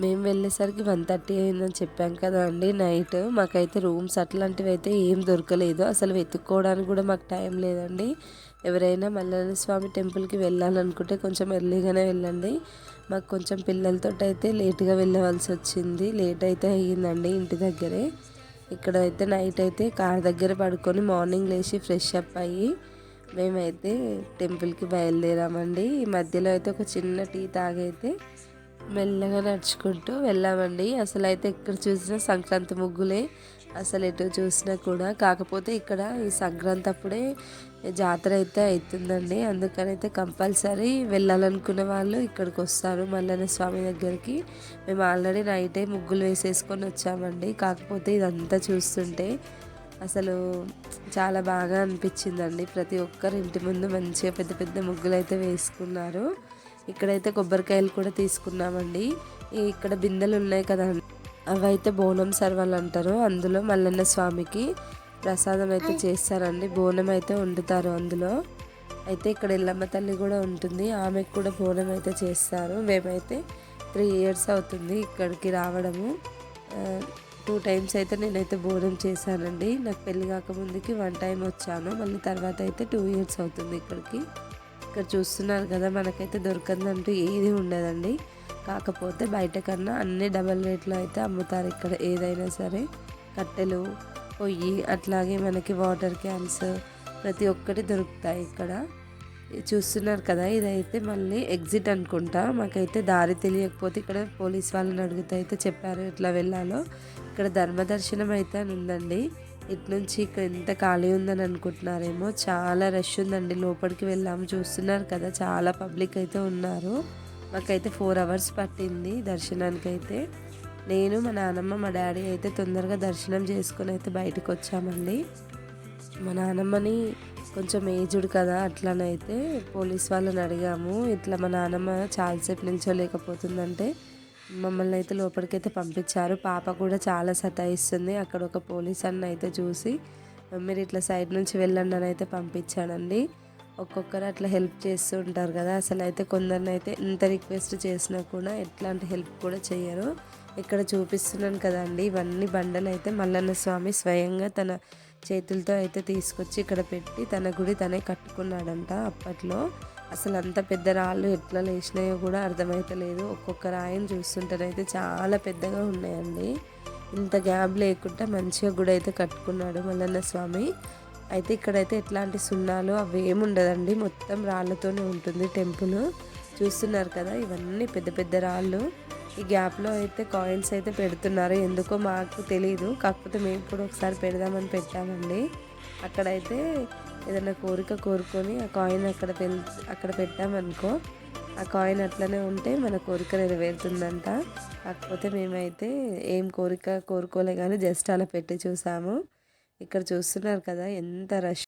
మేము వెళ్ళేసరికి one thirty అయిందని చెప్పాం కదా అండి నైట్. మాకైతే రూమ్స్ అట్లాంటివి అయితే ఏం దొరకలేదు. అసలు వెతుక్కోవడానికి కూడా మాకు టైం లేదండి. ఎవరైనా మల్లన్న స్వామి టెంపుల్కి వెళ్ళాలనుకుంటే కొంచెం ఎర్లీగానే వెళ్ళండి. మాకు కొంచెం పిల్లలతో అయితే లేట్గా వెళ్ళవలసి వచ్చింది. లేట్ అయితే అయ్యిందండి ఇంటి దగ్గరే. ఇక్కడ అయితే నైట్ అయితే కార్ దగ్గర పడుకొని మార్నింగ్ లేచి ఫ్రెష్ అప్ అయ్యి మేమైతే టెంపుల్కి బయలుదేరామండి. ఈ మధ్యలో అయితే ఒక చిన్న టీ తాగైతే మెల్లగా నడుచుకుంటూ వెళ్ళామండి. అసలు అయితే ఎక్కడ చూసినా సంక్రాంతి ముగ్గులే. అసలు ఎటు చూసినా కూడా. కాకపోతే ఇక్కడ ఈ సంక్రాంతి అప్పుడే జాతర అయితే అవుతుందండి అందుకనైతే కంపల్సరీ వెళ్ళాలనుకునే వాళ్ళు ఇక్కడికి వస్తారు మల్లన్న స్వామి దగ్గరికి. మేము ఆల్రెడీ నైటే ముగ్గులు వేసేసుకొని వచ్చామండి. కాకపోతే ఇదంతా చూస్తుంటే అసలు చాలా బాగా అనిపించిందండి. ప్రతి ఒక్కరు ఇంటి ముందు మంచిగా పెద్ద పెద్ద ముగ్గులు అయితే వేసుకున్నారు. ఇక్కడైతే కొబ్బరికాయలు కూడా తీసుకున్నామండి. ఇక్కడ బిందెలు ఉన్నాయి కదా అవి అయితే బోనం సర్వాలు అంటారు. అందులో మల్లన్న స్వామికి ప్రసాదం అయితే చేస్తారండి. బోనం అయితే వండుతారు అందులో. అయితే ఇక్కడ ఎల్లమ్మ తల్లి కూడా ఉంటుంది. ఆమెకు కూడా బోనం అయితే చేస్తారు. మేమైతే త్రీ ఇయర్స్ అవుతుంది ఇక్కడికి రావడము. టూ టైమ్స్ అయితే నేనైతే బోనం చేశానండి. నాకు పెళ్ళి కాకముందుకి వన్ టైం వచ్చాను. మళ్ళీ తర్వాత అయితే టూ ఇయర్స్ అవుతుంది ఇక్కడికి. ఇక్కడ చూస్తున్నారు కదా మనకైతే దొరకదంటూ ఏది ఉండదండి. కాకపోతే బయట కన్నా అన్ని డబల్ రేట్లో అయితే అమ్ముతారు ఇక్కడ ఏదైనా సరే. కట్టెలు పొయ్యి అట్లాగే మనకి వాటర్ క్యాన్స్ ప్రతి ఒక్కటి దొరుకుతాయి ఇక్కడ. చూస్తున్నారు కదా ఇదైతే మళ్ళీ ఎగ్జిట్ అనుకుంటా. మాకైతే దారి తెలియకపోతే ఇక్కడ పోలీస్ వాళ్ళని అడిగితే అయితే చెప్పారు ఎట్లా వెళ్ళాలో. ఇక్కడ ధర్మదర్శనం అయితే ఉందండి. ఇటు నుంచి ఇక్కడ ఎంత ఖాళీ ఉందని అనుకుంటున్నారేమో. చాలా రష్ ఉందండి. లోపలికి వెళ్ళాము చూస్తున్నారు కదా చాలా పబ్లిక్ అయితే ఉన్నారు. మాకైతే ఫోర్ అవర్స్ పట్టింది దర్శనానికి అయితే నేను మా నాన్నమ్మ మా డాడీ అయితే తొందరగా దర్శనం చేసుకొని అయితే బయటకు వచ్చామండి. మా నాన్నమ్మని కొంచెం ఏజ్డ్ కదా అట్లనైతే పోలీస్ వాళ్ళని అడిగాము. ఇట్లా మా నాన్నమ్మ చాలాసేపు నిల్చోలేకపోతుందంటే మమ్మల్ని అయితే లోపలికైతే పంపించారు. పాప కూడా చాలా సతాయిస్తుంది. అక్కడ ఒక పోలీస్ అన్న అయితే చూసి మీరు ఇట్లా సైడ్ నుంచి వెళ్ళండి అని అయితే పంపించానండి ఒక్కొక్కరు అట్లా హెల్ప్ చేస్తూ ఉంటారు కదా. అసలు అయితే కొందరిని అయితే ఎంత రిక్వెస్ట్ చేసినా కూడా ఎట్లాంటి హెల్ప్ కూడా చేయరు. ఇక్కడ చూపిస్తున్నాను కదండి ఇవన్నీ బండలు అయితే మల్లన్న స్వామి స్వయంగా తన చేతులతో అయితే తీసుకొచ్చి ఇక్కడ పెట్టి తన గుడి తనే కట్టుకున్నాడంట అప్పట్లో. అసలు అంత పెద్ద రాళ్ళు ఎట్లా లేచినాయో కూడా అర్థమైతలేదు. ఒక్కొక్క రాయిని చూస్తుంటేనైతే చాలా పెద్దగా ఉన్నాయండి. ఇంత గ్యాప్ లేకుండా మంచిగా గుడి అయితే కట్టుకున్నాడు మల్లన్న స్వామి. అయితే ఇక్కడైతే ఎట్లాంటి సున్నాలు అవి ఏముండదండి. మొత్తం రాళ్ళతోనే ఉంటుంది టెంపుల్. చూస్తున్నారు కదా ఇవన్నీ పెద్ద పెద్ద రాళ్ళు. ఈ గ్యాప్లో అయితే కాయిన్స్ అయితే పెడుతున్నారు. ఎందుకో మాకు తెలియదు కాకపోతే మేము కూడా ఒకసారి పెడదామని పెట్టామండి. అక్కడైతే ఏదైనా కోరిక కోరుకొని ఆ కాయిన్ అక్కడ పెల్ అక్కడ పెట్టామనుకో ఆ కాయిన్ అట్లనే ఉంటే మన కోరిక నెరవేరుతుందంట. కాకపోతే మేమైతే ఏం కోరిక కోరుకోలే కానీ జస్ట్ అలా పెట్టి చూసాము. ఇక్కడ చూస్తున్నారు కదా ఎంత రష్